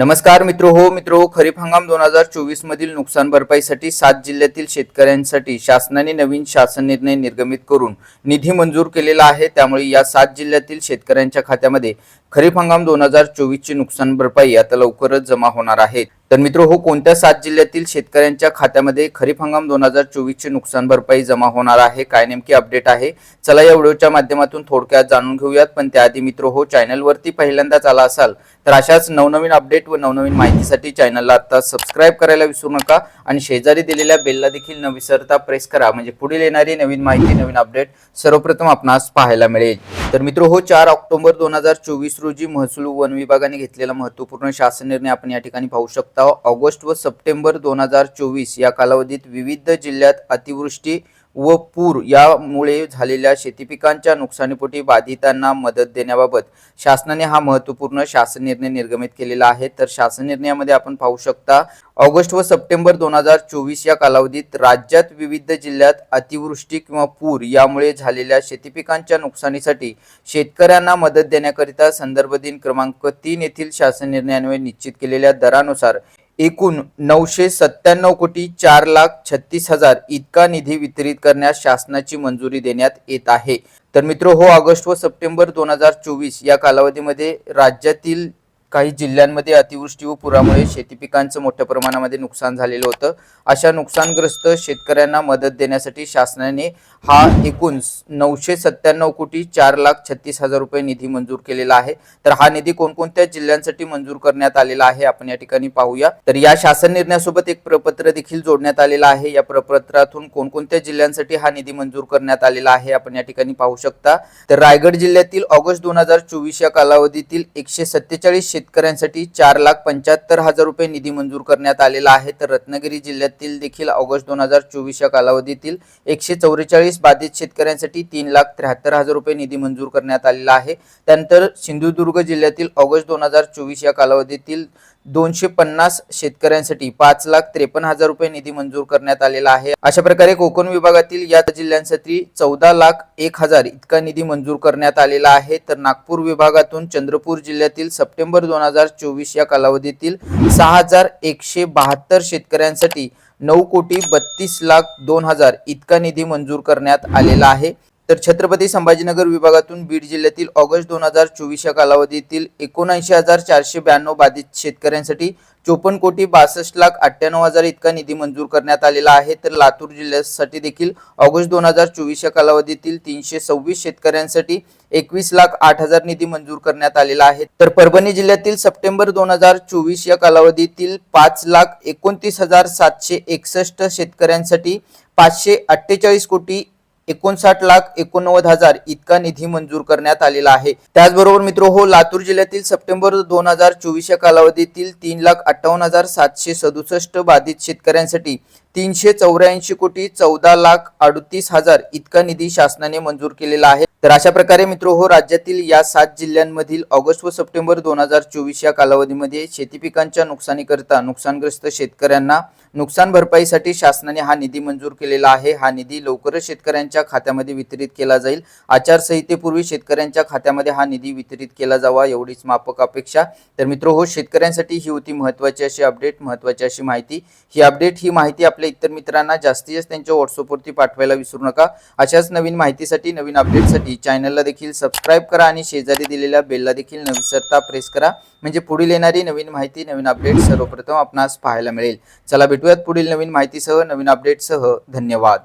नमस्कार मित्र हो मित्र खरीप हंगाम दोन हजार चोवीस मधील नुकसान भरपाईसाठी सात जिल्ह्यातील शेतकऱ्यांसाठी शासनाने नवीन शासन निर्णय निर्गमित करून निधी मंजूर केलेला आहे. त्यामुळे या सात जिल्ह्यातील शेतकऱ्यांच्या खात्यामध्ये खरीप हंगाम दोन हजार चोवीसची नुकसान भरपाई आता लवकरच जमा होणार आहे. तर मित्र हो कोणत्या सात जिल्ह्यातील शेतकऱ्यांच्या खात्यामध्ये खरीप हंगाम दोन हजार चोवीसची नुकसान भरपाई जमा होणार आहे? काय नेमकी अपडेट आहे? चला या व्हिडिओच्या माध्यमातून थोडक्यात जाणून घेऊयात. पण त्याआधी मित्र हो चॅनलवरती पहिल्यांदाच आला असाल तर अशाच नवनवीन अपडेट व नवनवीन माहितीसाठी चॅनलला आता सबस्क्राईब करायला विसरू नका आणि शेजारी दिलेल्या बेलला देखील न विसरता प्रेस करा. म्हणजे पुढील येणारी नवीन माहिती नवीन अपडेट सर्वप्रथम आपणास पाहायला मिळेल. तर मित्र हो चार ऑक्टोबर दोन हजार चोवीस रोजी महसूल वन विभागाने घेतलेला महत्त्वपूर्ण शासन निर्णय आपण या ठिकाणी पाहू शकता. ऑगस्ट व सप्टेंबर दोन हजार चोवीस या कालावधीत विविध जिल्ह्यात अतिवृष्टी व पूर यामुळे झालेल्या शेती पिकांच्या नुकसानीपोटी बाधितांना मदत देण्याबाबत शासनाने हा महत्त्वपूर्ण शासन निर्णय निर्गमित केलेला आहे. तर शासन निर्णयामध्ये आपण पाहू शकता ऑगस्ट व सप्टेंबर दोन हजार चोवीस या कालावधीत राज्यात विविध जिल्ह्यात अतिवृष्टी किंवा पूर यामुळे झालेल्या शेती पिकांच्या नुकसानीसाठी शेतकऱ्यांना मदत देण्याकरिता संदर्भ दिन क्रमांक तीन येथील शासन निर्णयान्वये निश्चित केलेल्या दरानुसार एकूण नऊशे सत्त्याण्णव कोटी चार लाख छत्तीस हजार इतका निधी वितरित करण्यास शासनाची मंजुरी देण्यात येत आहे. तर मित्र हो ऑगस्ट व सप्टेंबर दोन हजार चोवीस या कालावधीमध्ये राज्यातील काही जिल्ह्यांमध्ये अतिवृष्टी व पुरामुळे शेती पिकांचं मोठ्या प्रमाणामध्ये नुकसान झालेलं होतं. अशा नुकसानग्रस्त शेतकऱ्यांना मदत देण्यासाठी शासनाने हा एकूण नऊशे सत्त्याण्णव कोटी चार लाख छत्तीस हजार रुपये निधी मंजूर केलेला आहे. तर हा निधी कोणकोणत्या जिल्ह्यांसाठी मंजूर करण्यात आलेला आहे आपण या ठिकाणी पाहूया. तर या शासन निर्णयासोबत एक प्रपत्र देखील जोडण्यात आलेलं आहे. या प्रपत्रातून कोणकोणत्या जिल्ह्यांसाठी हा निधी मंजूर करण्यात आलेला आहे आपण या ठिकाणी पाहू शकता. तर रायगड जिल्ह्यातील ऑगस्ट दोन हजार चोवीस या कालावधीतील एकशे सत्तेचाळीस शेतकऱ्यांसाठी चार लाख पंच्याहत्तर हजार रुपये निधी मंजूर करण्यात आलेला आहे. तर रत्नागिरी जिल्ह्यातील देखील ऑगस्ट दोन हजार चोवीस या कालावधीतील एकशे चौवेचाळीस बाधित शेतकऱ्यांसाठी तीन लाख त्र्याहत्तर हजार रुपये निधी मंजूर करण्यात आलेला आहे. त्यानंतर सिंधुदुर्ग जिल्ह्यातील ऑगस्ट दोन हजार चोवीस या कालावधीतील दोनशे पन्नास शेतकऱ्यांसाठी पाच लाख त्रेपन्न हजार रुपये निधी मंजूर करण्यात आलेला आहे. अशा प्रकारे कोकण विभागातील या जिल्ह्यांसाठी चौदा लाख एक हजार इतका निधी मंजूर करण्यात आलेला आहे. तर नागपूर विभागातून चंद्रपूर जिल्ह्यातील सप्टेंबर दोन हजार चोवीस या कालावधीतील सहा हजार एकशे बहात्तर शेतकऱ्यांसाठी नऊ कोटी बत्तीस लाख दोन हजार इतका निधी मंजूर करण्यात आलेला आहे. तर छत्रपती संभाजीनगर विभागातून बीड जिल्ह्यातील ऑगस्ट दोन हजार चोवीस या कालावधीतील एकोणऐंशी हजार चारशे ब्याण्णव बाधित शेतकऱ्यांसाठी चोपन्न कोटी बासष्ट लाख अठ्ठ्याण्णव हजार इतका निधी मंजूर करण्यात आलेला आहे. तर लातूर जिल्ह्यासाठी देखील ऑगस्ट दोन हजार चोवीस या कालावधीतील तीनशे सव्वीस शेतकऱ्यांसाठी एकवीस लाख आठ हजार निधी मंजूर करण्यात आलेला आहे. तर परभणी जिल्ह्यातील सप्टेंबर दोन हजार चोवीस या कालावधीतील पाच लाख एकोणतीस हजार सातशे एकसष्ट शेतकऱ्यांसाठी पाचशे अठ्ठेचाळीस कोटी एकोणसाठ लाख एकोणनव्वद हजार इतका निधी मंजूर करण्यात आलेला आहे. त्याचबरोबर मित्र हो लातूर जिल्ह्यातील सप्टेंबर दोन हजार चोवीस या कालावधीतील तीन लाख अठ्ठावन्न हजार सातशे सदुसष्ट बाधित शेतकऱ्यांसाठी तीनशे चौऱ्याऐंशी कोटी चौदा लाख अडतीस हजार इतका निधी शासनाने मंजूर केलेला आहे. तर अशा प्रकारे मित्र हो राज्यातील या सात जिल्ह्यांमधील ऑगस्ट व सप्टेंबर दोन हजार चोवीस या कालावधीमध्ये शेती पिकांच्या नुकसानीकरिता नुकसानग्रस्त शेतकऱ्यांना नुकसान भरपाईसाठी शासनाने हा निधी मंजूर केलेला आहे. हा निधी लवकरच शेतकऱ्यांच्या खात्यामध्ये वितरित केला जाईल. आचारसंहितेपूर्वी शेतकऱ्यांच्या खात्यामध्ये हा निधी वितरित केला जावा एवढीच माफक अपेक्षा. तर मित्र हो शेतकऱ्यांसाठी ही होती महत्वाची अशी अपडेट. महत्वाची अशी माहिती. ही अपडेट ही माहिती आपल्या इतर मित्रांना जास्तीत जास्त त्यांच्या व्हॉट्सअपवरती पाठवायला विसरू नका. अशाच नवीन माहितीसाठी नवीन अपडेटसाठी चॅनलला देखील सबस्क्राईब करा आणि शेजारी दिलेल्या बेलला देखील न विसरता प्रेस करा. म्हणजे पुढील येणारी नवीन माहिती नवीन अपडेट सर्वप्रथम आपणास पाहायला मिळेल. चला भेटूयात पुढील नवीन माहितीसह नवीन अपडेटसह धन्यवाद.